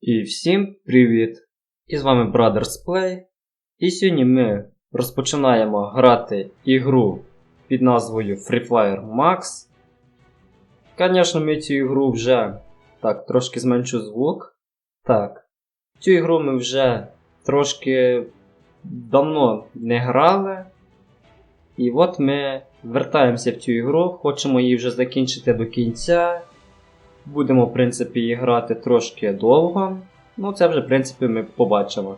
І всім привіт! І з вами Brothers Play. І сьогодні ми розпочинаємо грати ігру під назвою Free Fire Max. Звісно, ми цю ігру вже так, трошки зменшу звук. Так. Цю ігру ми вже трошки давно не грали. І от ми вертаємося в цю ігру, хочемо її вже закінчити до кінця. Будемо, в принципі, її грати трошки довго. Ну, це вже, в принципі, ми побачимо.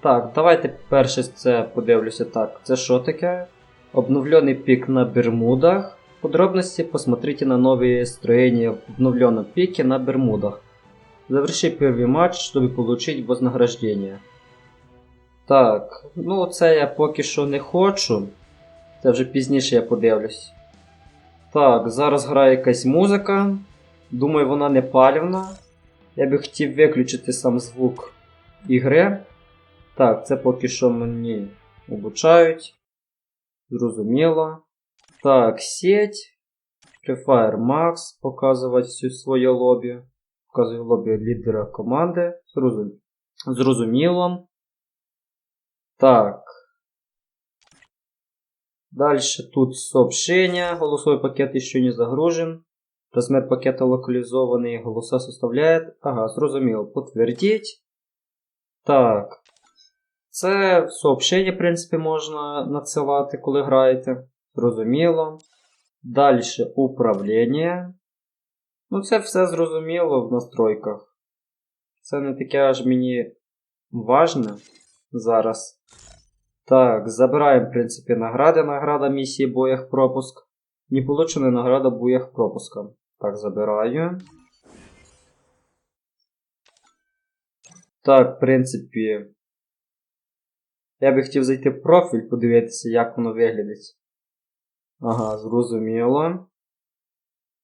Так, давайте перше це подивлюся. Так, це що таке? Обновлений пік на Бермудах. Подробности посмотрите на новые строения в обновленном пике на Бермудах. Заверши первый матч, чтобы получить вознаграждение. Так, ну це я поки що не хочу. Це вже пізніше я подивлюсь. Так, зараз грає якась музика. Думаю, вона не палівна. Я би хотів виключити сам звук ігри. Так, це поки що мені обучають. Зрозуміло. Так, сеть. Free Fire Max показувати всю своє лобі. Показує лобі лідера команди. Зрозум... Зрозуміло. Так. Дальше тут сообщение. Голосовой пакет еще не загружен. Размер пакета локализованный. Голоса составляет. Ага, зрозуміло. Подтвердить. Так. Це сообщення, в принципі, можна надсилати, коли граєте. Зрозуміло. Далі управління. Ну, це все зрозуміло в настройках. Це не таке аж мені важне зараз. Так, забираємо, в принципі, награди. Награда місії боях пропуск. Не получена награда боях пропуска. Так, забираю. Так, в принципі. Я би хотів зайти в профіль, подивитися, як воно виглядить. Ага, зрозуміло.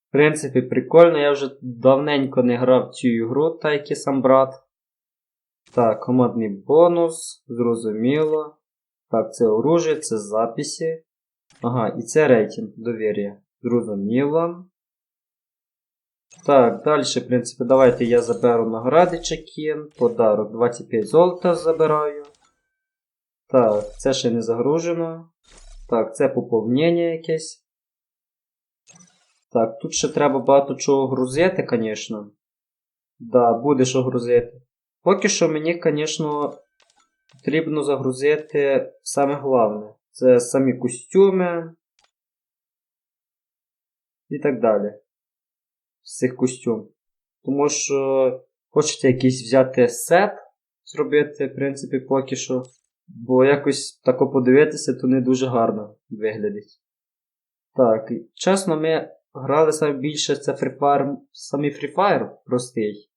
В принципі, прикольно, я вже давненько не грав цю ігру, так як сам брат. Так, командний бонус, зрозуміло. Так, це оружие, це записи. Ага, і це рейтинг довір'я. Зрозуміло. Так, далі, в принципі, давайте я заберу награди чекін. Подарок 25 золота забираю. Так, це ще не загружено. Так, це поповнення якесь. Так, тут ще треба багато чого грузити, звісно. Да, буде що грузити. Поки що мені, звісно, потрібно загрузити саме головне. Це самі костюми. І так далі. З цих костюм. Тому що хочеться якийсь взяти сет, зробити, в принципі, поки що. Бо якось тако подивитися, то не дуже гарно виглядить. Так, чесно, ми грали саме більше це Free Fire, самий Free Fire простий.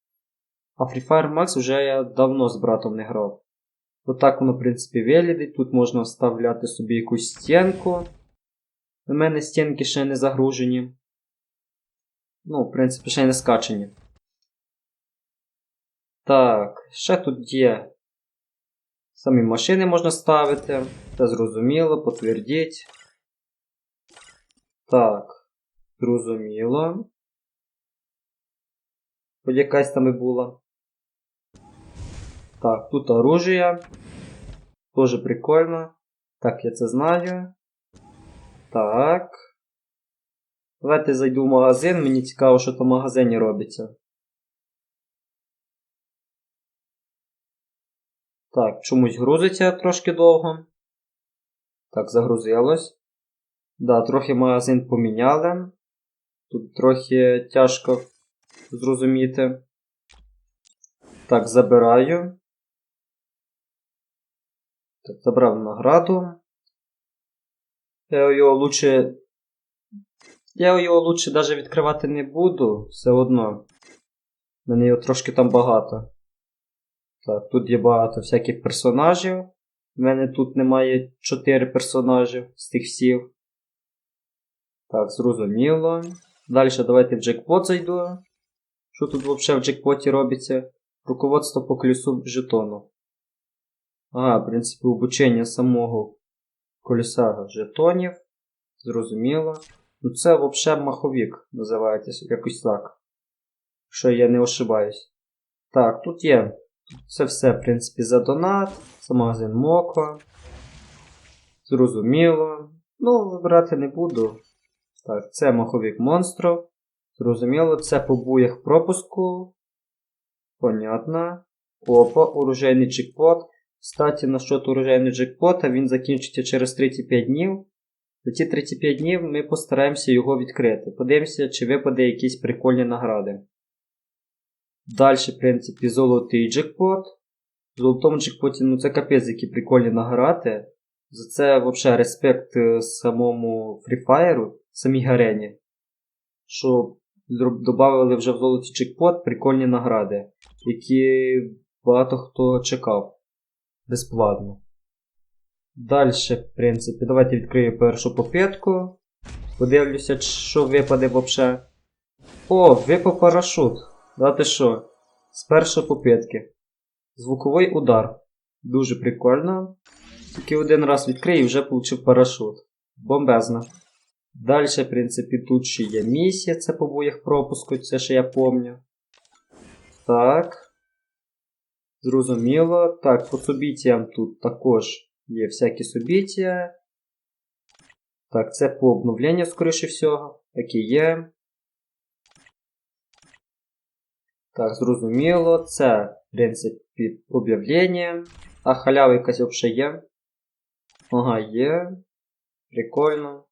А Free Fire Max вже я давно з братом не грав. Отак воно, в принципі, виглядить. Тут можна вставляти собі якусь стінку. У мене стінки ще не загружені. Ну, в принципі, ще не скачені. Так, ще тут є Самі машини можна ставити. Це зрозуміло, потвердіть. Так, зрозуміло. Якась там і була. Так, тут оружие. Тоже прикольно. Так, я це знаю. Так. Давайте зайду в магазин, мені цікаво, що там в магазині робиться. Так, чомусь грузиться трошки довго. Так, загрузилось. Да, трохи магазин поміняли. Тут трохи тяжко зрозуміти. Так, забираю. Так, забрав награду. Я його лучше. Я його лучше навіть відкривати не буду, все одно. У мене його трошки там багато. Так, тут є багато всяких персонажів. У мене тут немає 4 персонажів з тих всіх. Так, зрозуміло. Далі давайте в джекпот зайду. Що тут взагалі в джекпоті робиться? Руководство по колесу жетону. Ага, в принципі, обучення самого колеса жетонів. Зрозуміло. Ну це взагалі маховік називається якось так. Якщо я не ошибаюсь. Так, тут є. Це все, в принципі, за донат. Це магазин Моко. Зрозуміло. Ну, вибирати не буду. Так, це маховик монстрів. Зрозуміло, це по буях пропуску. Понятно. Опа, оружейний джекпот. Кстати, насчет урожайного джекпота, він закінчиться через 35 днів. За ті 35 днів ми постараємося його відкрити. Подивимося, чи випаде якісь прикольні награди. Далі, в принципі, золотий джекпот. В золотому джекпоті, ну це капець, які прикольні награди. За це взагалі респект е, самому Free Fire, самій Гарені. Що додали вже в золотий джекпот прикольні награди, які багато хто чекав безплатно. Далі, в принципі, давайте відкрию першу попитку. Подивлюся, що випаде взагалі. О, випав парашут. Дати що? З першої попитки. Звуковий удар. Дуже прикольно. Тільки один раз відкрию і вже отримав парашут. Бомбезно. Далі, в принципі, тут ще є місія, це по боях пропуску, це ще я пам'ятаю. Так. Зрозуміло. Так, по собітіям тут також є всякі собіття. Так, це по обновленню, скоріше всього. Які є. Так, зрозуміло. Це, в принципі, об'явлення. А халява якась взагалі є. Ага, є. Прикольно.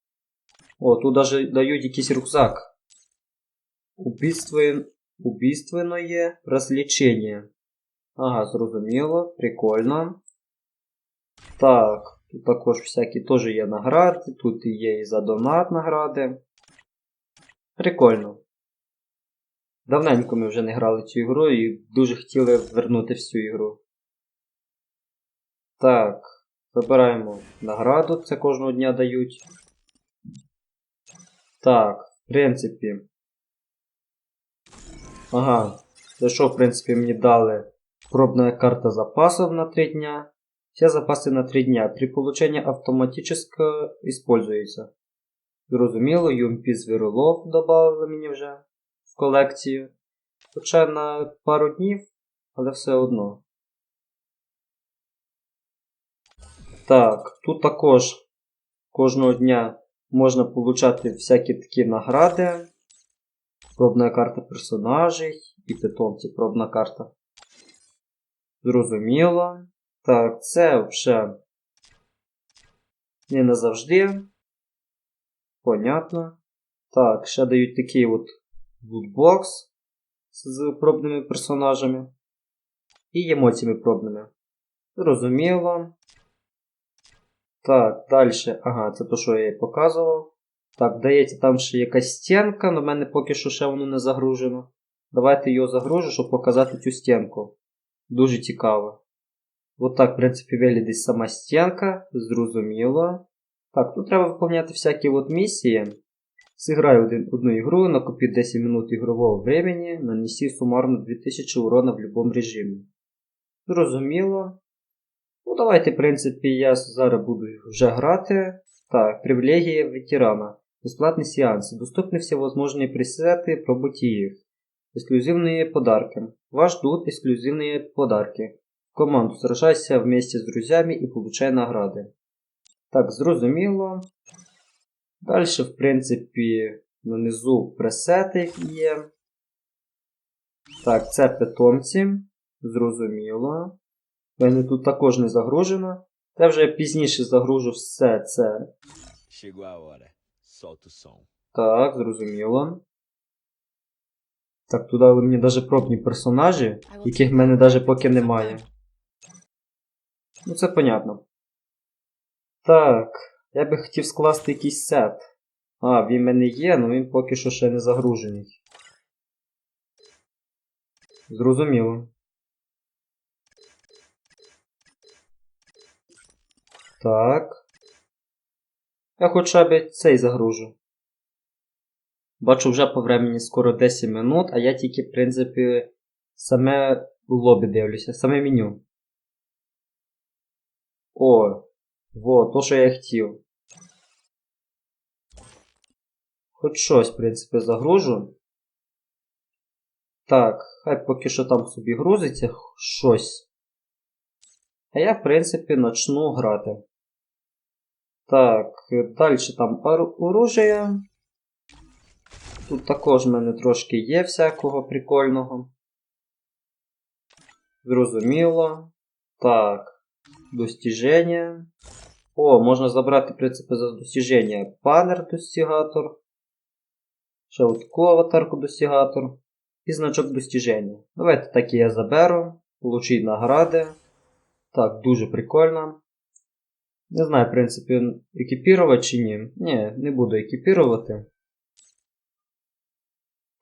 О, тут даже дають якийсь рюкзак. Убийственное развлечение. Ага, зрозуміло, прикольно. Так, тут також всякі теж є награди, тут є і за донат награди. Прикольно. Давненько ми вже не грали цю ігру і дуже хотіли вернути всю ігру. Так, забираємо награду, це кожного дня дають. Так, в принципі. Ага, за що, в принципі, мені дали пробная карта запасов на 3 дня. Все запаси на 3 дня. При получении автоматически используется. Зрозуміло, UMP Звіролов додали мені вже в колекцію. Хоча на пару днів, але все одно. Так, тут також кожного дня можна получати всякі такі награди. Пробна карта персонажей і питомці пробна карта. Зрозуміло. Так, це вже не назавжди. Понятно. Так, ще дають такий от лутбокс з пробними персонажами. І емоціями пробними. Зрозуміло. Так, далі. Ага, це то, що я їй показував. Так, дається там ще якась стінка, але в мене поки що ще воно не загружено. Давайте його загружу, щоб показати цю стінку Дуже цікаво. От так, в принципі, виглядить сама стінка, зрозуміло. Так, тут треба виконувати всякі от місії. Зіграй один, одну ігру, накопи 10 минут ігрового времени, нанеси сумарно 2000 урона в будь-якому режимі. Зрозуміло. Ну, давайте, в принципі, я зараз буду вже грати. Так, привілегія ветерана. Бесплатный сеанс. Доступны все возможные пресеты, пробуйте их. Эксклюзивные подарки. Вас ждут эксклюзивные подарки. В команду сражайся вместе с друзьями и получай награди. Так, зрозуміло. Далі, в принципі, нанизу пресети є. Так, це питомці. Зрозуміло. Мене тут також не загружено. Та вже пізніше загружу все це. Так, зрозуміло. Так, туди мені навіть пробні персонажі, яких в мене навіть поки немає. Ну, це понятно. Так, я би хотів скласти якийсь сет. А, він в мене є, але він поки що ще не загружений. Зрозуміло. Так. Я хоча б цей загружу. Бачу вже по времені скоро 10 минут, а я тільки, в принципі, саме лобі дивлюся, саме меню. О, во, то, що я хотів. Хоч щось, в принципі, загружу. Так, хай поки що там собі грузиться щось. А я, в принципі, начну грати. Так, далі там ор- оружие. Тут також в мене трошки є всякого прикольного. Зрозуміло. Так. Достіження. О, можна забрати, в принципі, за достіження банер достігатор. Таку аватарку достігатор. І значок достіження. Давайте так і я заберу. Получить награди. Так, дуже прикольно. Не знаю, в принципі, екіпірувати чи ні. Ні, не буду екіпірувати.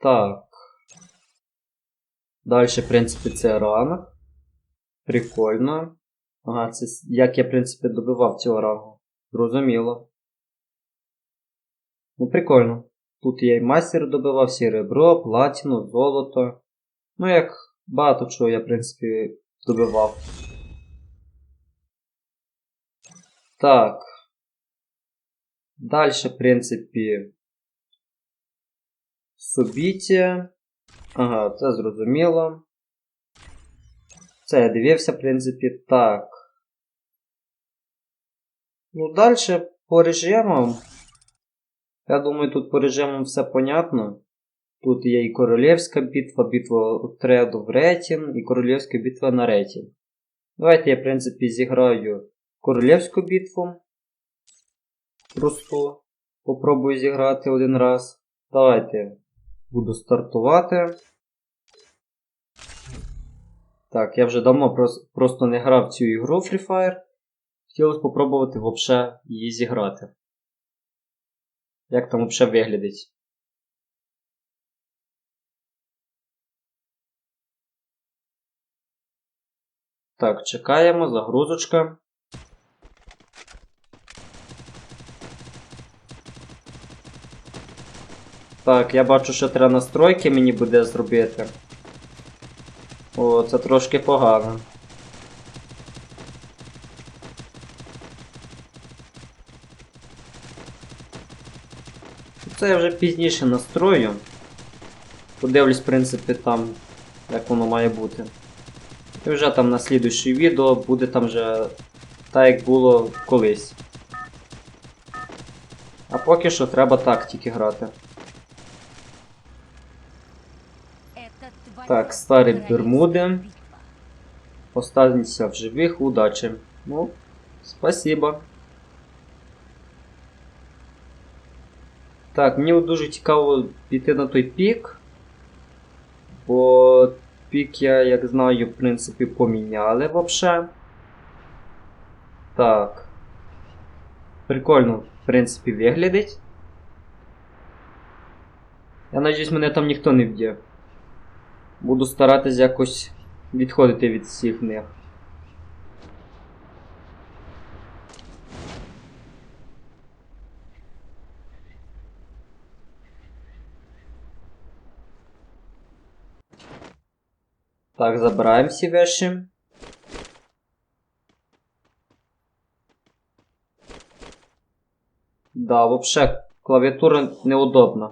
Так. Далі, в принципі, це ранг. Прикольно. Ага, це як я, в принципі, добивав цього рангу. Зрозуміло. Ну, прикольно. Тут я і мастер добивав, серебро, платіну, золото. Ну, як багато чого я, в принципі, добивав. Так. Далі, в принципі. Собіття. Ага, це зрозуміло. Це я дивився, в принципі, так. Ну, далі по режимам. Я думаю, тут по режимам все понятно. Тут є і королівська битва, битва отряду в Ретін, і королівська битва на Ретін. Давайте я, в принципі, зіграю королівську битву. Просто попробую зіграти один раз. Давайте буду стартувати. Так, я вже давно просто не грав цю ігру Free Fire. Хотілося спробувати вообще її зіграти. Як там вообще виглядить? Так, чекаємо, загрузочка. Так, я бачу, що треба настройки мені буде зробити. О, це трошки погано. Це я вже пізніше настрою. Подивлюсь, в принципі, там, як воно має бути. І вже там на слідуюче відео буде там вже так, як було колись. А поки що треба так тільки грати. Так, старі Бермуди. Останься в живих, удачі. Ну, спасибо. Так, мені дуже цікаво піти на той пік. Бо пік я, як знаю, в принципі, поміняли вообще. Так. Прикольно, в принципі, виглядить. Я надіюсь, мене там ніхто не вб'є. Буду старатись якось відходити від всіх них. Так, забираємо всі вещи. Да, вообще клавіатура неудобна.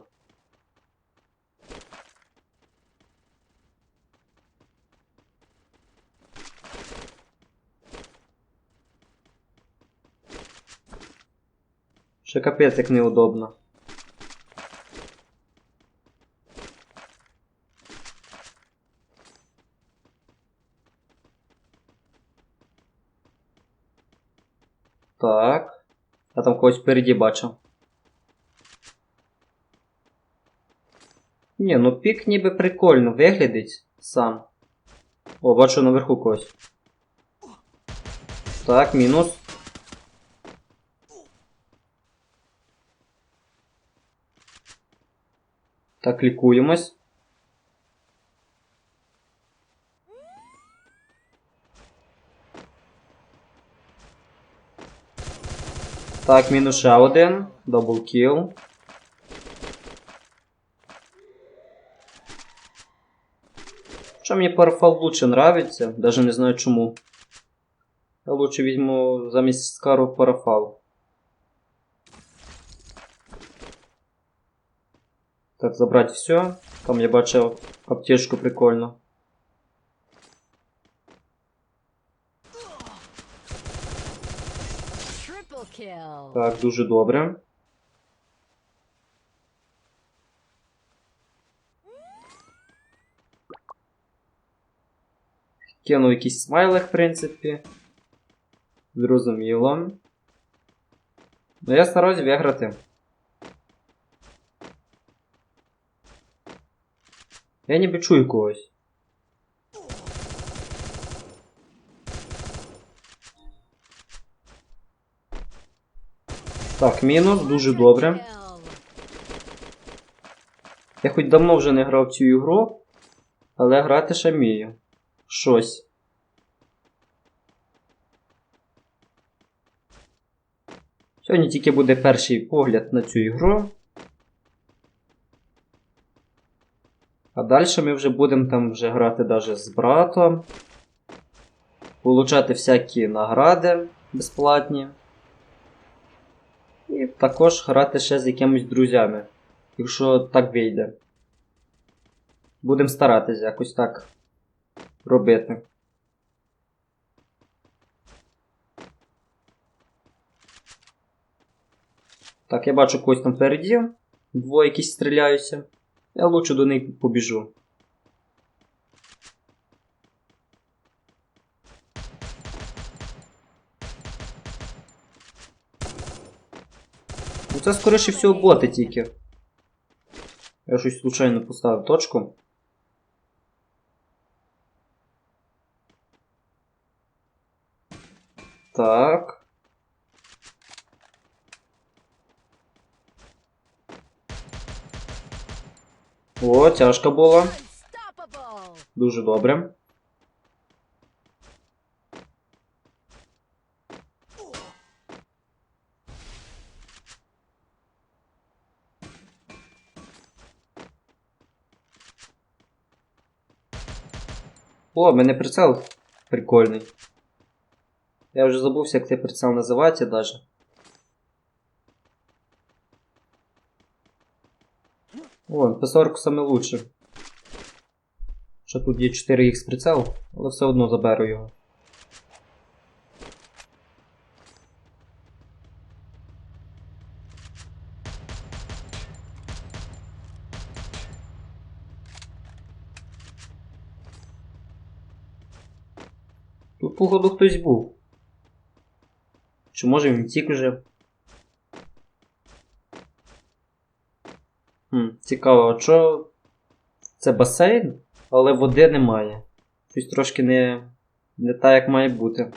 Ще капець як неудобно. Так. Я там когось впереді бачив. Ні, ну пік ніби прикольно виглядить сам. О, бачу наверху когось. Так, мінус. Так, лікуємось. Так, мінус ще один. Даблкіл. Що мені парафал лучше нравиться, даже не знаю чому. Я лучше візьму замість скару парафал. Так, забрать все. Там я бачив аптечку kill. Так, дуже добре. Кинув якийсь смайлик, в принципі. Зрозуміло. Ну, я стараюсь виграти. Я ніби чую когось. Так, мінус, дуже добре. Я хоч давно вже не грав цю ігру, але грати ще вмію. Щось. Сьогодні тільки буде перший погляд на цю ігру. А далі ми вже будемо там вже грати даже з братом. Получати всякі награди безплатні. І також грати ще з якимись друзями якщо так вийде. Будемо старатися якось так робити. Так, я бачу когось там впереді. Двоє якісь стріляються. Я лучше до них побіжу. Ну це скоріше всього боти тільки. Я щось случайно поставив точку. Так. О, тяжко було. Дуже добре. О, в мене прицел прикольний. Я вже забувся, як цей прицел називається даже. О, П40 саме лучше. Що тут є 4х прицел, але все одно заберу його. Тут, походу, хтось був. Чи може він тік вже? Хм, цікаво, що це басейн, але води немає. Щось трошки не, не так, як має бути.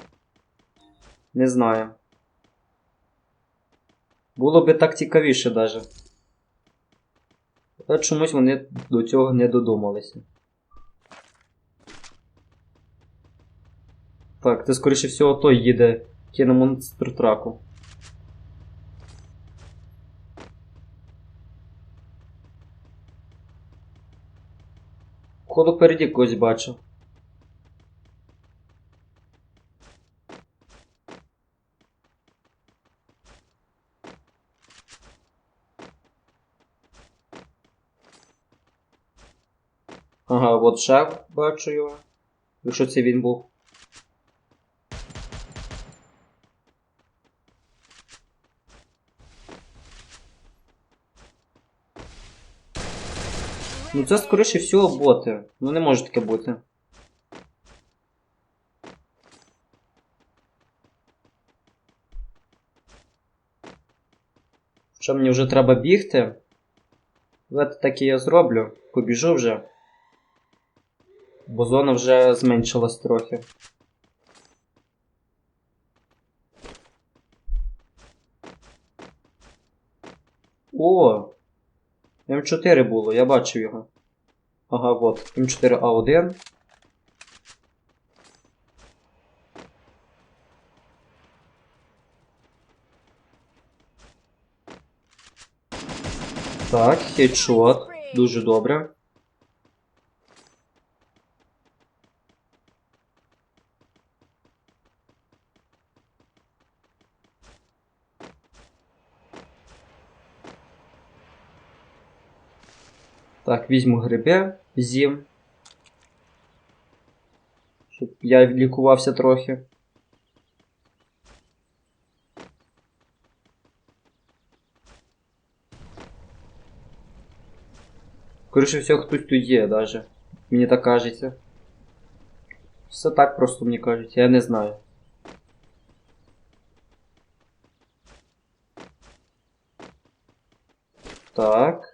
Не знаю. Було би так цікавіше даже. Але чомусь вони до цього не додумалися. Так, це скоріше всього той їде на монстр траку. Ходу переді когось бачу. Ага, от шеф бачу його. Якщо це він був. Ну це скоріше всього боти. Ну не може таке бути. Що мені вже треба бігти? Давайте так і я зроблю. Побіжу вже. Бо зона вже зменшилась трохи. О! М4 було, я бачив його. Ага, от, М4А1. Так, хедшот. Дуже добре. Так, візьму гриби, з'їм. Щоб я лікувався трохи. Скоріше всього, хтось тут є даже. Мені так кажеться. Все так просто мені кажуть, я не знаю. Так.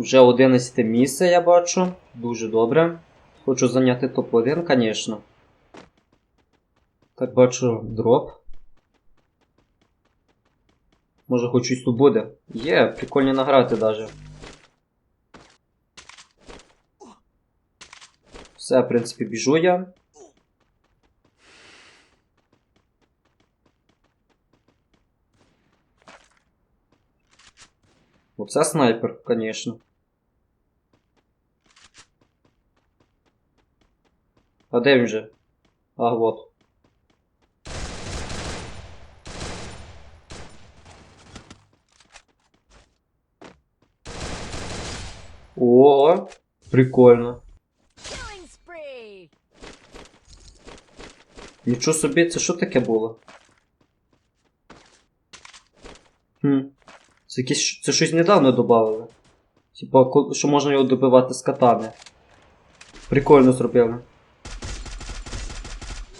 Вже 11 місце я бачу. Дуже добре. Хочу зайняти топ-1, звісно. Так бачу дроп. Може хоч щось тут буде. Є, прикольні награти даже. Все, в принципі, біжу я. Оце снайпер, звісно. А де він же? А, вот. О, прикольно. Нічого собі, це що таке було? Хм. Це якісь. Це щось недавно додали. Типа, що можна його добивати з катами. Прикольно зробили.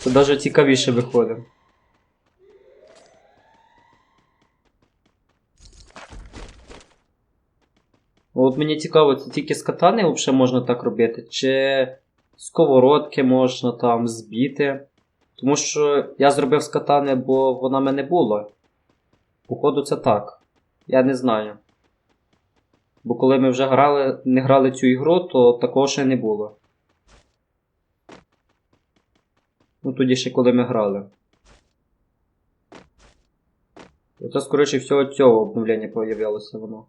Це навіть цікавіше виходить. От мені цікаво, це тільки з катани взагалі можна так робити, чи сковородки можна там збити. Тому що я зробив з катани, бо вона мене була. Походу, це так. Я не знаю. Бо коли ми вже грали, не грали цю ігру, то такого ще не було. Ну тоді ще коли ми грали. Оце, скоріше всього, цього обновлення появилося воно.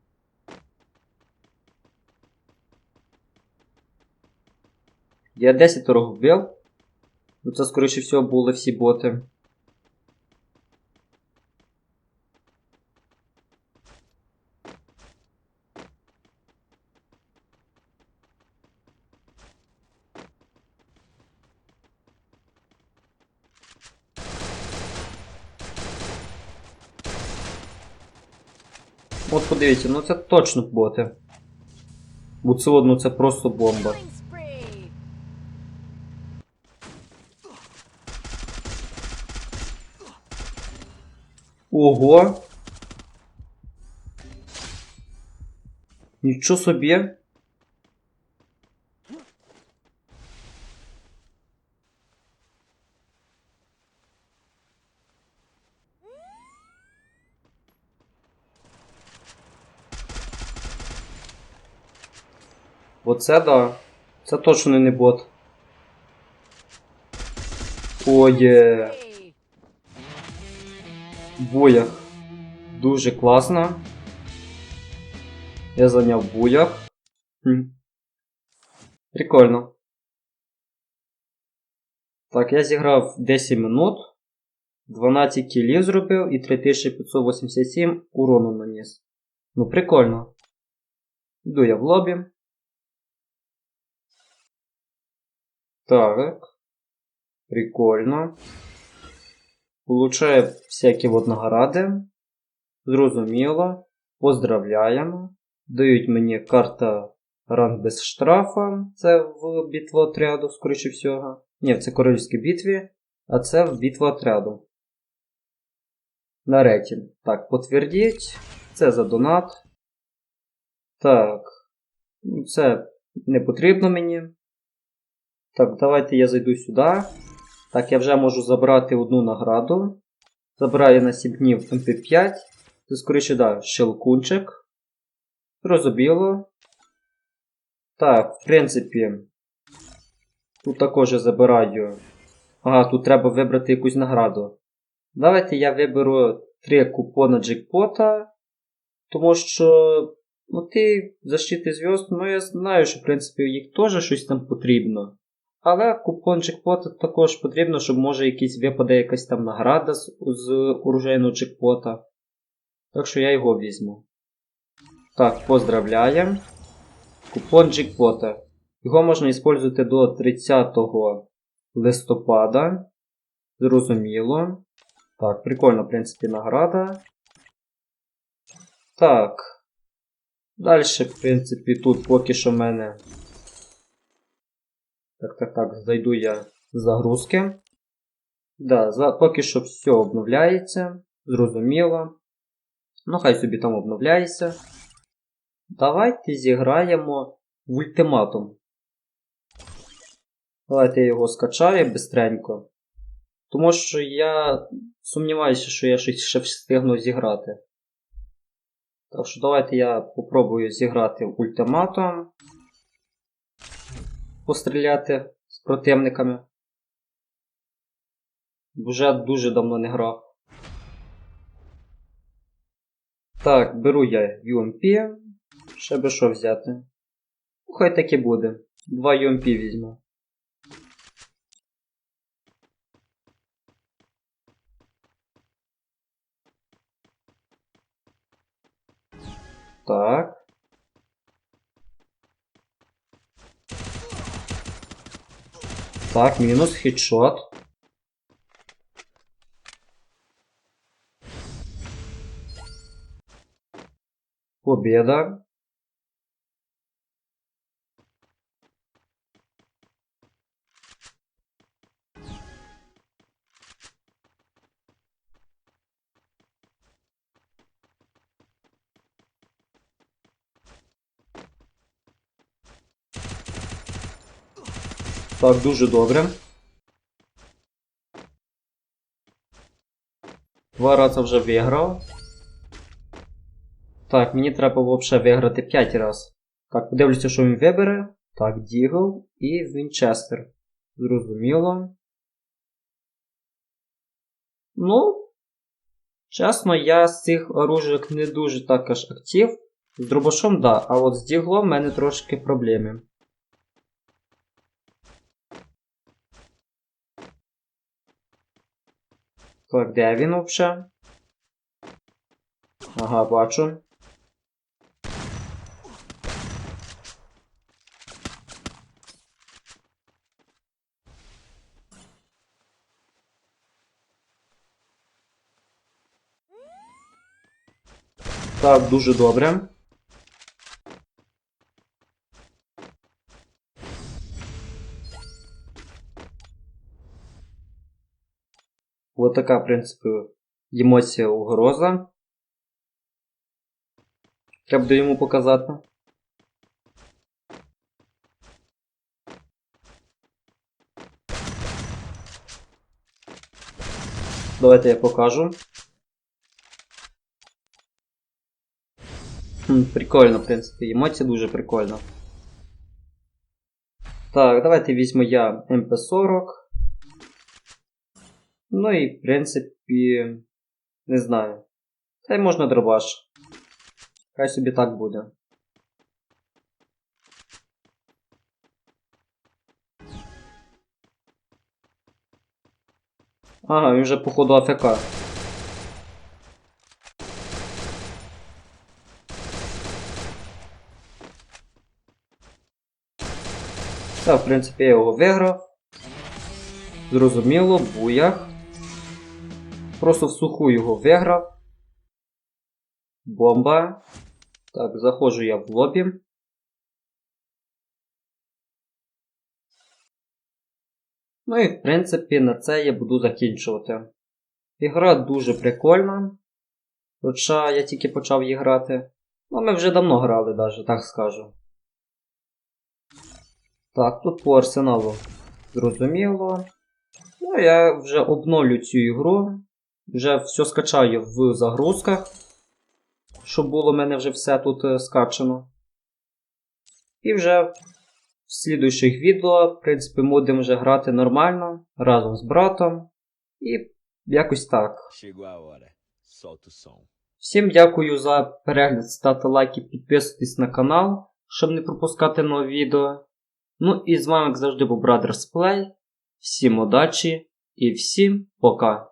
Я 10 вбив. Ну, це, скоріше всього, були всі боти. От подивіться, ну це точно боти. Бо це одно це просто бомба. Ого. Нічого собі. Оце да. Це точно не бот. О, є. Spree. Буях. Дуже класно. Я зайняв буях. Хм. Прикольно. Так, я зіграв 10 минут, 12 кілів зробив і 3587 урону наніс. Ну, прикольно. Йду я в лобі. Так. Прикольно. Получаю всякі от награди. Зрозуміло. Поздравляємо. Дають мені карта ранг без штрафа. Це в битву отряду, скоріше всього. Ні, це королівській битві, а це в битву отряду. На рейтинг. Так, потвердіть. Це за донат. Так. Це не потрібно мені. Так, давайте я зайду сюди. Так, я вже можу забрати одну награду. Забираю на 7 днів МП5. Це скоріше, да, щелкунчик. Розобіло. Так, в принципі. Тут також я забираю. Ага, тут треба вибрати якусь награду. Давайте я виберу 3 купона джекпота. Тому що. Ну, ти защити зв'язку, ну я знаю, що в принципі їх теж щось там потрібно. Але купон джекпота також потрібно, щоб може якийсь випаде якась там награда з, з урожайного джекпота. Так що я його візьму. Так, поздравляємо. Купон джекпота. Його можна використовувати до 30 листопада. Зрозуміло. Так, прикольно, в принципі, награда. Так. Далі, в принципі, тут поки що в мене. Так, так, так, зайду я загрузки. Да, за, поки що все обновляється. Зрозуміло. Ну, хай собі там обновляється. Давайте зіграємо в ультиматум. Давайте я його скачаю бистренько. Тому що я сумніваюся, що я щось ще встигну зіграти. Так що давайте я попробую зіграти в ультиматум. Постріляти з противниками. Вже дуже давно не грав. Так, беру я UMP. Ще би що взяти. Ну, хай так і буде. Два UMP візьму. Так. Так, мінус хідшот. Победа. Так, дуже добре. Два рази вже виграв. Так, мені треба взагалі виграти 5 разів. Так, подивлюся, що він вибере. Так, Дігл і Вінчестер. Зрозуміло. Ну, чесно, я з цих оружок не дуже так аж актив. З дробашом, да, а от з діглом в мене трошки проблеми. Так, де він взагалі? Ага, бачу. Так, дуже добре. Ось така, в принципі, емоція угроза. Треба буде йому показати. Давайте я покажу. Хм, прикольно, в принципі, емоція дуже прикольно. Так, давайте візьму я МП40. Ну і, в принципі, не знаю. Та й можна дробаш. Хай собі так буде. Ага, він вже походу АФК. Так, в принципі, я його виграв. Зрозуміло, буях. Просто в суху його виграв. Бомба. Так, заходжу я в лобі. Ну і в принципі на це я буду закінчувати. Ігра дуже прикольна. Хоча я тільки почав її грати. Ну, ми вже давно грали, даже, так скажу. Так, тут по арсеналу зрозуміло. Ну, я вже обновлю цю ігру. Вже все скачаю в загрузках. Щоб було в мене вже все тут е, скачано. І вже в слідуючих відео, в принципі, будемо вже грати нормально разом з братом. І якось так. Всім дякую за перегляд, ставте лайки, підписуйтесь на канал, щоб не пропускати нові відео. Ну і з вами, як завжди, був Brothers Play. Всім удачі і всім пока!